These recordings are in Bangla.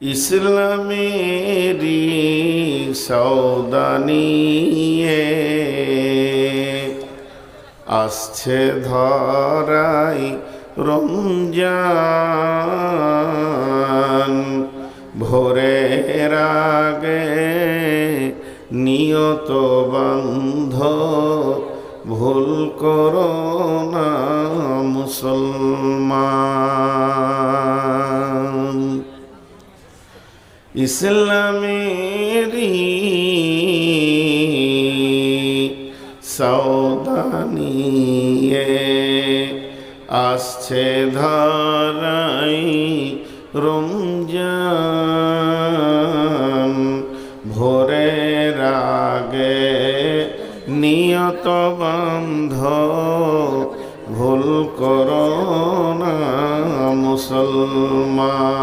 ইসলামেরি সৌদানিয়ে আসছে ধরাই রমজান। ভোরের আগে নিয়ত বন্ধ ভুল করো না মুসলমান। ইসলামেরি সৌদানিয়ে আসছে ধারাই রমজান। ভোরের আগে নিয়ত বন্ধ ভুল করো না মুসলমান।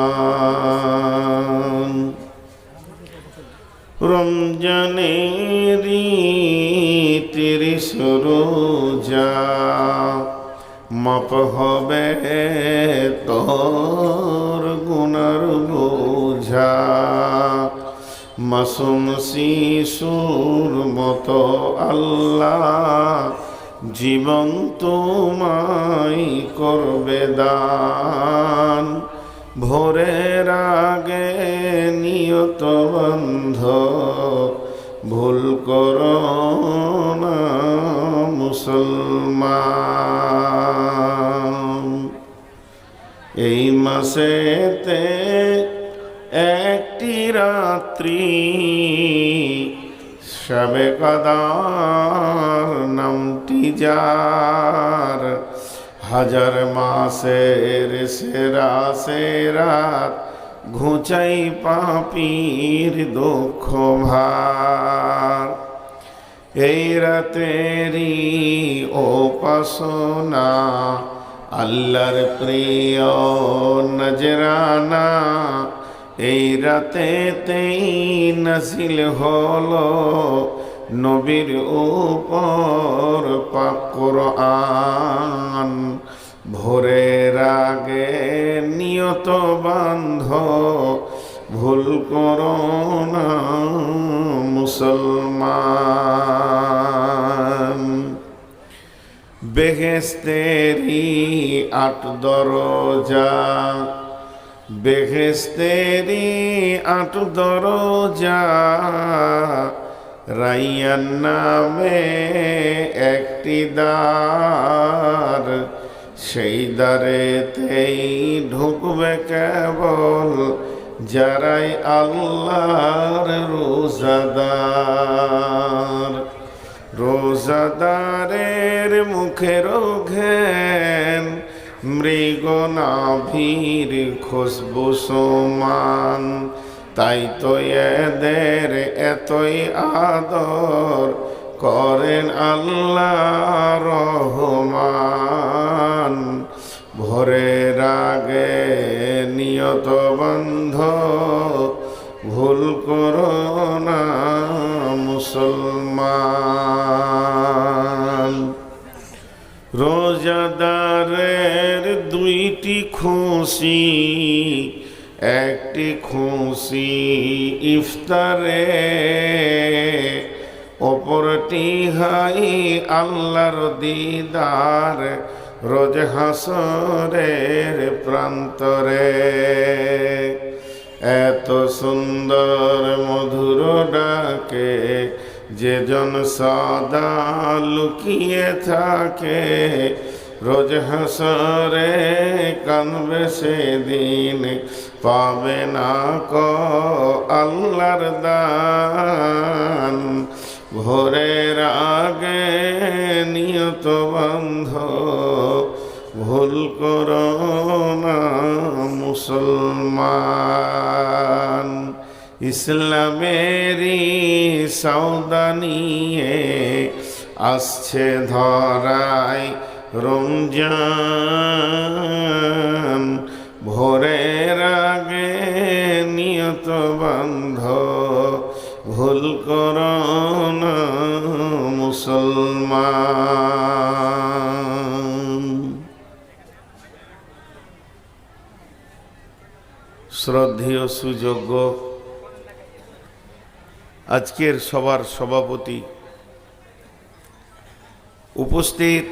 রমজানেরি তিরিশ রোজা মাপ হবে তোর গুণার বোঝা। মাসুম শিশুর মতো আল্লাহ জীবন তোমায় করবে দান। ভোরের আগে নিয়ত বন্ধ। ভুল করো না মুসলমান। এই মাসেতে একটি রাত্রি সবে কদার নামটি যার হাজার মাসের সেরা সেরাত, ঘুচাই পাপির দুঃখ ভার। এই রাতেরই উপাসনা আল্লাহর প্রিয় নজরানা। এই রাতেতেই নাসিল হলো নবীর উপর পাকুর আন ভোরের আগে নিয়ত বান্ধ, ভুল করো না মুসলমান। বেহেস্তেরি আট দরজা বেহেস্তেরি আট দরজা রাইয়ান নামে একটি দ্বার, সেই দ্বারেতেই ঢুকবে কেবল যারাই আল্লাহর রোজাদার। রোজাদারের মুখের ঘেন মৃগনাভীর খুশবু সমান। তাই তো এদের এতই আদর করেন আল্লাহ রহমান। ভোরের রাগে নিয়ত বন্ধ, ভুল করো না মুসলমান। রোজাদারের দুইটি খুশি একটি খুশি ইফতারে, অপরটি হাই আল্লাহর দিদার রোজ হাসরের প্রান্তরে। এত সুন্দর মধুর ডাকে যে জন সদা লুকিয়ে থাকে রোজ হাসরে কানবে সেদিন পাবে না ক আল্লাহর দান। ভোরের আগে নিয়ত বন্ধ, ভুল করো মুসলমান। ইসলামেরি সাউদানিয়ে আসছে ধরায় রমজান ভোরের আগে নিয়ত বন্ধ। ভুল করো মুসলমান। শ্রদ্ধেয় সুযোগ্য আজকের সবার সভাপতি উপস্থিত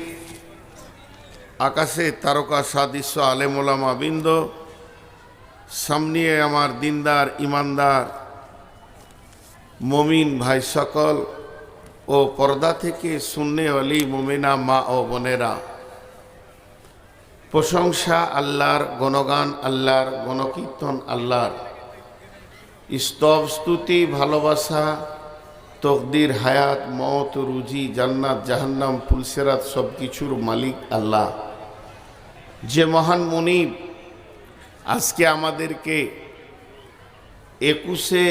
আকাশে তারকা, সাদৃশ্য, আলেমোলামা বৃন্দ, সামনে আমার দিনদার, ইমানদার, মমিন ভাই সকল ও পর্দা থেকে শূন্যে অলি মোমেনা মা ও বোনেরা। প্রশংসা আল্লাহর, গণগান আল্লাহর, গণকীর্তন আল্লাহর। স্তব, স্তুতি, ভালোবাসা তকদির, হায়াত মত রুজি, জান্নাত, জাহান্নাম, ফুলসেরাত সব কিছুর মালিক আল্লাহ। যে মহান মনিব আজকে আমাদেরকে একুশে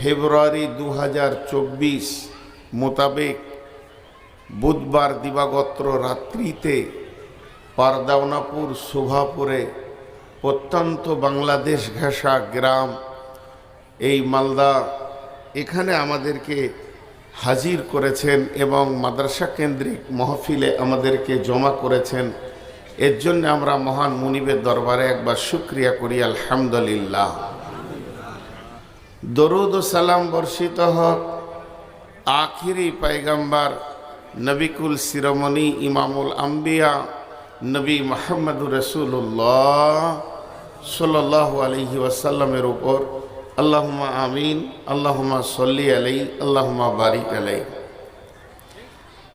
ফেব্রুয়ারি দু হাজার চব্বিশ মোতাবেক বুধবার দিবাগত্র রাত্রিতে পারদাওনাপুর, শোভাপুরে প্রত্যন্ত বাংলাদেশ ঘেঁষা গ্রাম এই মালদা, এখানে আমাদেরকে হাজির করেছেন এবং মাদ্রাসা কেন্দ্রিক মহফিলে আমাদেরকে জমা করেছেন। এর জন্য আমরা মহান মুনিবের দরবারে একবার শুক্রিয়া করি, আলহামদুলিল্লাহ। দরুদ সালাম বর্ষিত হক। আখিরি পাইগাম্বার নবিকুল শিরোমণি ইমামুল আম্বিয়া নবী মোহাম্মদুর রসুল্লাহ সাল্লাহ আলহি ওয়াসাল্লামের উপর আল্লাহুমা আমিন আল্লাহমা সল্লি আলাই আল্লাহমা বারিক আলাই